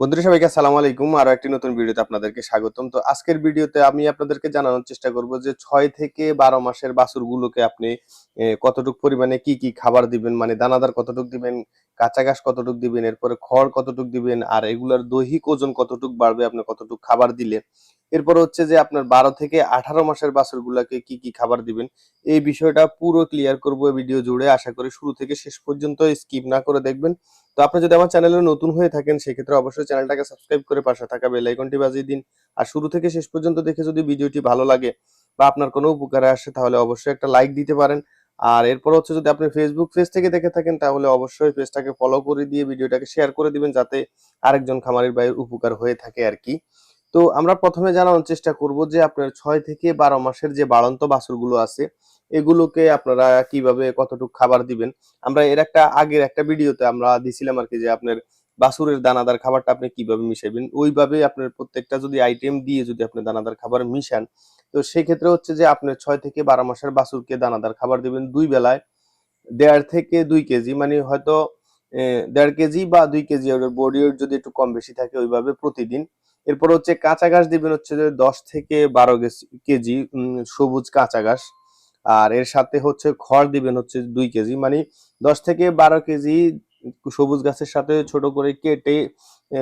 বন্ধুরা, সবাইকে আসসালামু আলাইকুম। আরও একটি নতুন ভিডিওতে আপনাদেরকে স্বাগতম। তো আজকের ভিডিওতে আমি আপনাদেরকে জানানোর চেষ্টা করব যে ছয় থেকে বারো মাসের বাছুরগুলোকে আপনি কতটুক পরিমাণে কি কি খাবার দিবেন মানে দানাদার কতটুক দিবেন, কাঁচা ঘাস কতটুক দিবেন, এরপরে খড় কতটুক দিবেন, আর এগুলার দৈহিক ওজন কতটুক বাড়বে, আপনি কতটুক খাবার দিলে। এরপর হচ্ছে যে আপনার বারো থেকে আঠারো মাসের বাছুরগুলোকে কি কি খাবার দিবেন, এই বিষয়টা পুরো ক্লিয়ার করব ভিডিও জুড়ে। আশা করি শুরু থেকে শেষ পর্যন্ত স্কিপ না করে দেখবেন। তো আপনি যদি আমার চ্যানেলে নতুন হয়ে থাকেন, সেক্ষেত্রে অবশ্যই চ্যানেলটাকে সাবস্ক্রাইব করে পাশে থাকা বেল আইকনটি বাজিয়ে দিন। আর শুরু থেকে শেষ পর্যন্ত দেখে যদি ভিডিওটি ভালো লাগে বা আপনার কোনো উপকারে আসে, তাহলে অবশ্যই একটা লাইক দিতে পারেন। আর এরপর হচ্ছে যদি আপনি ফেসবুক পেজ থেকে দেখে থাকেন, তাহলে অবশ্যই পেজটাকে ফলো করে দিয়ে ভিডিওটাকে শেয়ার করে দিবেন, যাতে আরেকজন খামারির ভাইয়ের উপকার হয়ে থাকে আর কি। তো আমরা প্রথমে জানানোর চেষ্টা করব যে আপনার ছয় থেকে বারো মাসের যে বাড়ন্ত বাছুরগুলো আছে এগুলোকে আপনারা কীভাবে, কতটুকু খাবার দিবেন? আমরা এর একটা আগের একটা ভিডিওতে আমরা দিছিলাম আর কি যে আপনার বাছুরের দানাদার খাবারটা আপনি কীভাবে মিশাবেন ওইভাবে আপনার প্রত্যেকটা যদি আইটেম দিয়ে যদি আপনি দানাদার খাবার মিশান, তো সেক্ষেত্রে হচ্ছে যে আপনার ছয় থেকে বারো মাসের বাছুরকে দানাদার খাবার দিবেন দুই বেলায়। দেড় থেকে দুই কেজি মানে হয়তো দেড় কেজি বা দুই কেজি বডি ওয়েট যদি একটু কম বেশি থাকে ওইভাবে প্রতিদিন। এরপর হচ্ছে কাঁচা ঘাস দিবেন হচ্ছে যে দশ থেকে বারো কেজি সবুজ কাঁচা ঘাস। আর এর সাথে হচ্ছে খড় দিবেন হচ্ছে দুই কেজি মানে দশ থেকে বারো কেজি সবুজ গাছের সাথে ছোট করে কেটে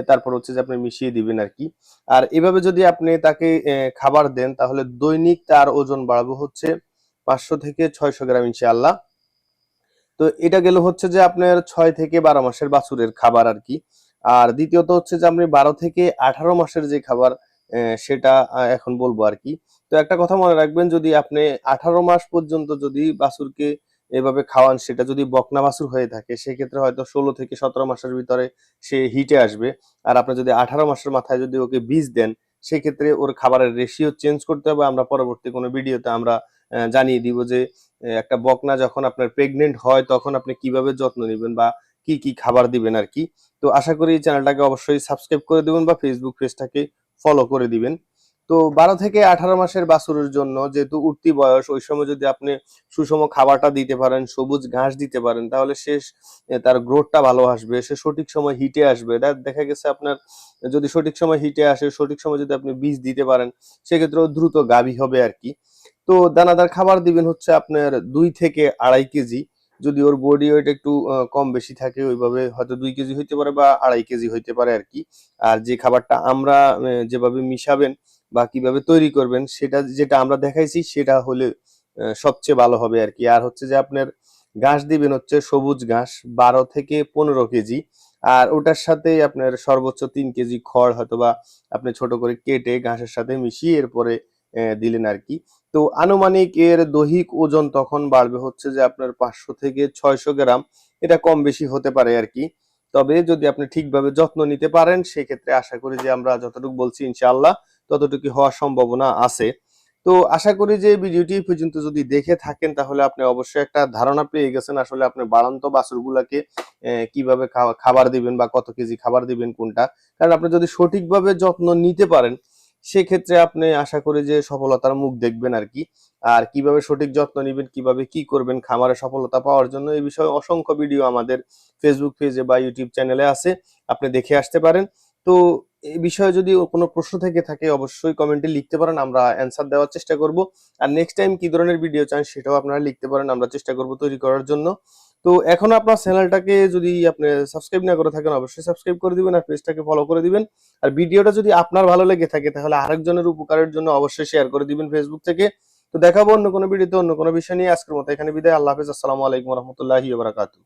তারপর হচ্ছে যে আপনি মিশিয়ে দিবেন আর কি। আর এভাবে যদি আপনি তাকে খাবার দেন, তাহলে দৈনিক তার ওজন বাড়াবো হচ্ছে পাঁচশো থেকে ছয়শো গ্রাম ইনশাআল্লাহ। তো এটা গেল হচ্ছে যে আপনার ছয় থেকে বারো মাসের বাছুরের খাবার আর কি। আর দ্বিতীয়ত হচ্ছে যে আপনি বারো থেকে আঠারো মাসের যে খাবার সেটা এখন বলব আর কি। তো একটা কথা মনে রাখবেন, যদি আপনি আঠারো মাস পর্যন্ত যদি বাছুরকে এভাবে খাওয়ান, সেটা যদি বকনা বাছুর হয়ে থাকে, সেক্ষেত্রে হয়তো ষোলো থেকে সতেরো মাসের ভিতরে সে হিটে আসবে। আর আপনি যদি আঠারো মাসের মাথায় যদি ওকে বীজ দেন, সেক্ষেত্রে ওর খাবারের রেশিও চেঞ্জ করতে হবে। আমরা পরবর্তী কোনো ভিডিওতে আমরা জানিয়ে দিব যে একটা বকনা যখন আপনার প্রেগনেন্ট হয়, তখন আপনি কীভাবে যত্ন নেবেন বা কি কি খাবার দিবেন আর কি। তো আশা করি চ্যানেলটাকে অবশ্যই সাবস্ক্রাইব করে দিবেন বা ফেসবুক পেজটাকে ফলো করে দিবেন। তো বারো থেকে আঠারো মাসের বাছুরের জন্য যেহেতু উঠতি বয়স ওই সময় যদি আপনি সুষম খাবারটা দিতে পারেন সবুজ ঘাস দিতে পারেন তাহলে এ, তার গ্রোথটা ভালো আসবে সে সঠিক সময় হিটে আসবে। দেখা গেছে আপনার যদি সঠিক সময় হিটে আসে সঠিক সময় যদি আপনি বীজ দিতে পারেন সেক্ষেত্রেও দ্রুত গাভী হবে আর কি। তো দানাদার খাবার দিবেন হচ্ছে আপনার দুই থেকে আড়াই কেজি যদি ওর বডি ওয়েট একটু কম বেশি থাকে ওইভাবে হয়তো দুই কেজি হইতে পারে বা আড়াই কেজি হইতে পারে আর কি। আর যে খাবারটা আমরা যেভাবে মিশাবেন বা কীভাবে তৈরি করবেন সেটা যেটা আমরা দেখাইছি সেটা হলে সবচেয়ে ভালো হবে আর কি। আর হচ্ছে যে আপনার ঘাস দিবেন হচ্ছে সবুজ ঘাস, বারো থেকে পনেরো কেজি। আর ওটার সাথে আপনার সর্বোচ্চ তিন কেজি খড় হয়তো বা আপনি ছোট করে কেটে ঘাসের সাথে মিশিয়ে এরপরে দিলেন আর কি। তো আনুমানিক এর দৈহিক ওজন তখন বাড়বে হচ্ছে যে আপনার পাঁচশো থেকে ছয়শো গ্রাম। এটা কম বেশি হতে পারে আর কি। তবে যদি আপনি ঠিকভাবে যত্ন নিতে পারেন, সেক্ষেত্রে আশা করি যে আমরা যতটুকু বলছি ইনশাআল্লাহ ততটুকু হওয়ার সম্ভাবনা আছে। তো আশা করি যে ভিডিওটি পর্যন্ত যদি দেখে থাকেন, তাহলে আপনি অবশ্যই একটা ধারণা পেয়ে গেছেন আসলে আপনি বাড়ন্ত বাছুরগুলাকে কীভাবে খাবার দিবেন বা কত কেজি খাবার দিবেন, কোনটা। কারণ আপনি যদি সঠিকভাবে যত্ন নিতে পারেন সেক্ষেত্রে আপনি আশা করি যে সফলতার মুখ দেখবেন আর কি। আর কীভাবে সঠিক যত্ন নেবেন, কীভাবে কি করবেন, খামারে সফলতা পাওয়ার জন্য এই বিষয়ে অসংখ্য ভিডিও আমাদের ফেসবুক পেজে বা ইউটিউব চ্যানেলে আছে, আপনি দেখে আসতে পারেন। তো এই বিষয়ে যদি কোনো প্রশ্ন থেকে থাকে, অবশ্যই কমেন্টে লিখতে পারেন, আমরা অ্যান্সার দেওয়ার চেষ্টা করব। আর নেক্সট টাইম কি ধরনের ভিডিও চান, সেটাও আপনারা লিখতে পারেন, আমরা চেষ্টা করব তৈরি করার জন্য। তো এখন আপনার চ্যানেলটাকে যদি আপনি সাবস্ক্রাইব না করে থাকেন, অবশ্যই সাবস্ক্রাইব করে দিবেন আর পেজটাকে ফলো করে দিবেন। আর ভিডিওটা যদি আপনার ভালো লেগে থাকে, তাহলে আরেকজনের উপকারের জন্য অবশ্যই শেয়ার করে দিবেন ফেসবুক থেকে। তো দেখাবো অন্য কোনো ভিডিওতে, অন্য কোনো বিষয় নিয়ে। আজকের মতো এখানে বিদায়। আল্লাহ হাফেজ। আসসালামু আলাইকুম রহমতুল্লাহি বারাকাতু